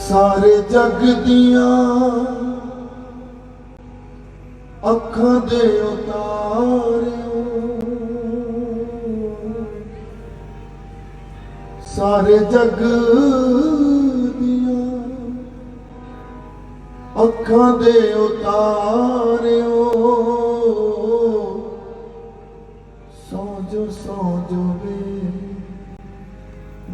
ਸਾਰੇ ਜਗ ਦੀਆਂ ਅੱਖਾਂ ਦੇ ਉਤਾਰਿਓ। ਸਾਰੇ ਜਗ ਦੀਆਂ ਅੱਖਾਂ ਦੇ ਉਤਾਰਿਓ। ਸੌ ਜੋ, ਸੌ ਵੇ।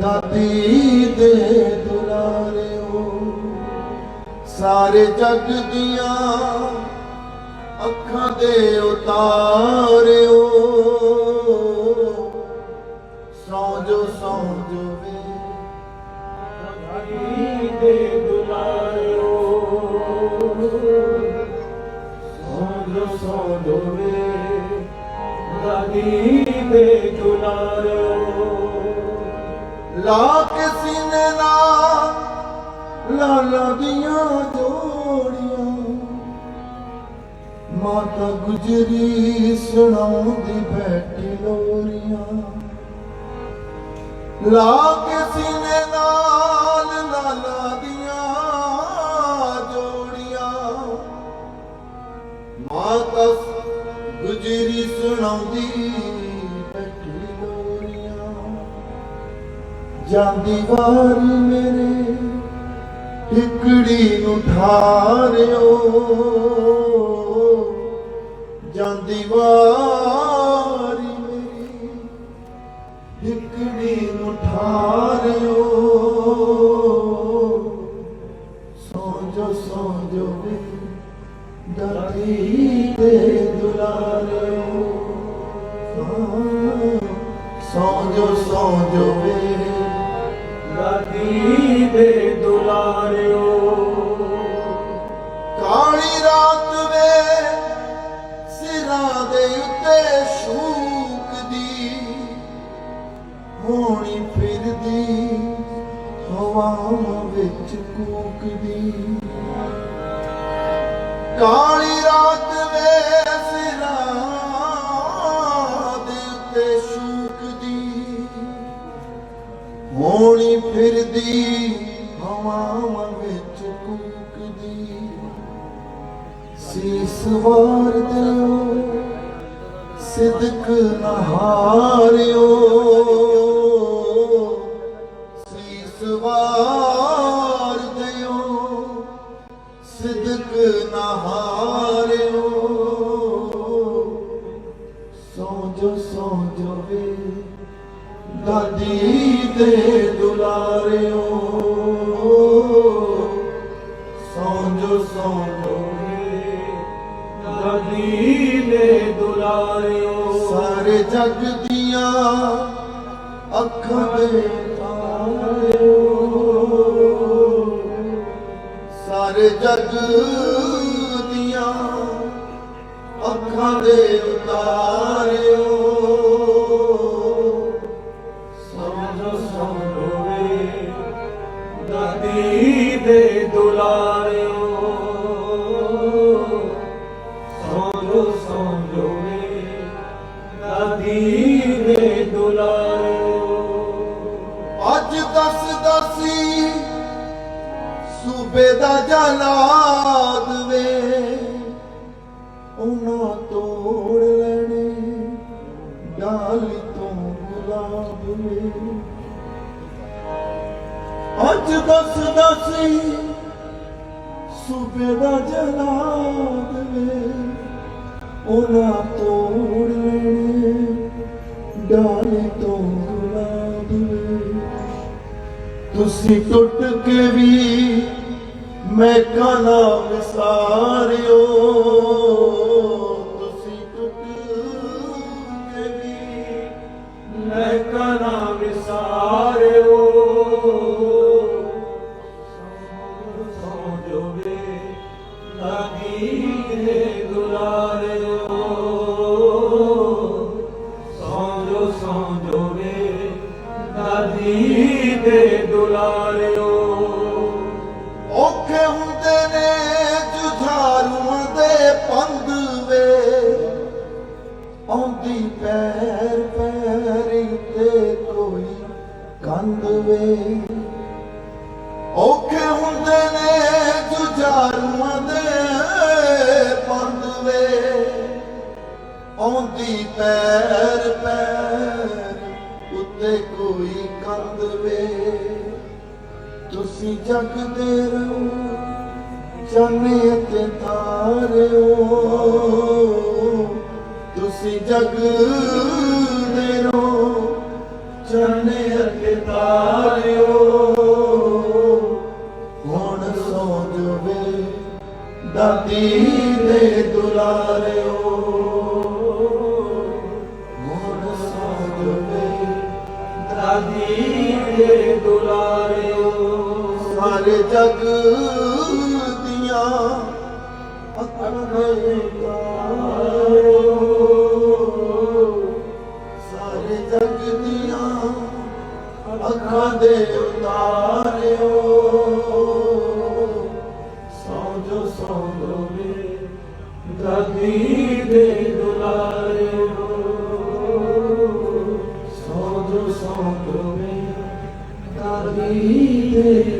ਦਾਦੀ ਦੇ ਦੁਲਾਰਿਓ। ਸਾਰੇ ਜਗ ਦੀਆਂ ਅੱਖਾਂ ਦੇ ਉਤਾਰ ਲਾਲਾ ਦੀਆਂ ਜੋੜੀਆਂ। ਮਾਤਾ ਗੁਜਰੀ ਸੁਣਾਉਂਦੀ ਬੈਠੀ ਲੋਰੀਆਂ। ਲਾ ਕੇ ਸੀਨੇ ਨਾਲ ਲਾਲਾ ਦੀਆਂ ਜੋੜੀਆਂ। ਮਾਤਾ ਗੁਜਰੀ ਸੁਣਾਉਂਦੀ ਬੈਠੀ ਜਾਂਦੀ ਵਾਰੀ ਮੇਰੇ ਟਿਕੜੀ ਨੂੰ ਠਾਰਿਓ। ਜਾਂਦੀ ਵਾਰੀ ਮੇਰੀ ਟਿਕੜੀ ਨੂੰ ਠਾਰਿਓ। ਸੌ ਜੋ ਵੇ ਦਾਦੀ ਦੇ ਦੁਲਾਰਿਓ। ਸੌ ਜੋ ਵੇ ਦਾਦੀ ਦੇ ਦੇ ਉੱਤੇ ਸ਼ੂਕਦੀ ਹੋਣੀ ਫਿਰਦੀ ਹਵਾਵਾਂ ਵਿੱਚ ਕੂਕਦੀ। ਕਾਲੀ ਰਾਤ ਵੇ ਸਿਰਾਂ ਦੇ ਉੱਤੇ ਸ਼ੂਕਦੀ। ਹੋਣੀ ਫਿਰਦੀ ਹਵਾਵਾਂ ਵਿੱਚ ਕੂਕਦੀ। ਸੀਸ ਵਾਰ ਦਿਓ ਸਿਦਕ ਨਹਾਰਿਓ ਸੀਸ ਵਾਰ ਦਿਓ। ਸਿਦਕ ਨਹਾਰਿਓ ਸਾਰੇ ਦੀਆਂ ਅੱਖਾਂ ਦੇ ਤਾਰਿਓ ਸਾਰੇ ਜਗ ਦੀਆਂ ਅੱਖਾਂ ਦੇ ਉਤਾਰ ਦਾਦੀ ਦੇ ਅੱਜ ਦਸ ਦਸੀ ਸੂਬੇ ਦਾ ਜਲਾਦ ਵੇ। ਉਹਨਾਂ ਤੋੜ ਲੈਣੇ ਡਾਲੀ ਤੋਂ ਗੁਲਾਬ ਵੇ। ਅੱਜ ਦਸ ਦਸੀ ਸੂਬੇ ਦਾ ਜਲਾਦ ਵੇ। ਉਹਨਾਂ ਤੁਸੀਂ ਟੁੱਟ ਕੇ ਵੀ ਮੈਂ ਕਾਨਾ ਵਿਸਾਰਿਓ ਹੁੰਦੇ ਨੇ ਜੁਝਾਰੂਆਂ ਦੇ ਪੰਧ ਵੇ। ਆਉਂਦੀ ਪੈਰ ਪੈਰ ਤੇ ਕੋਈ ਕੰਧ ਵੇ। ਔਖੇ ਹੁੰਦੇ ਨੇ ਜੁਝਾਰੂਆਂ ਦੇ ਪੰਧ ਵੇ। ਆਉਂਦੀ ਪੈਰ ਪੈਰ ਉੱਤੇ ਕੋਈ ਕੰਧ ਵੇ। ਤੁਸੀਂ ਜਗਦੇ ਰਹੋ ਚਾਨੇ ਅਤੇ ਤਾਰਿਓ। ਤੁਸੀਂ ਜਗਦੇ ਰਹੋ ਚਾਨੇ ਅਤੇ ਤਾਰਿਓ। ਹੁਣ ਸੌ ਜਵੇ ਦਾਦੀ। ਸਾਰੇ ਜਗ ਦੀਆਂ ਅੱਖਾਂ ਦੇ ਤਾਰਿਓ ਸਾਰੇ ਜਗ ਦੀਆਂ ਅੱਖਾਂ ਦੇ ਉਤਾਰਿਓ। ਸੌ ਜੋ ਸੌ ਜੋ ਵੇ ਦਾਦੀ ਦੇ ਦੁਲਾਰਿਓ। ਸੌ ਜੋ ਸੌ ਜੋ ਵੇ ਦਾਦੀ ਦੇ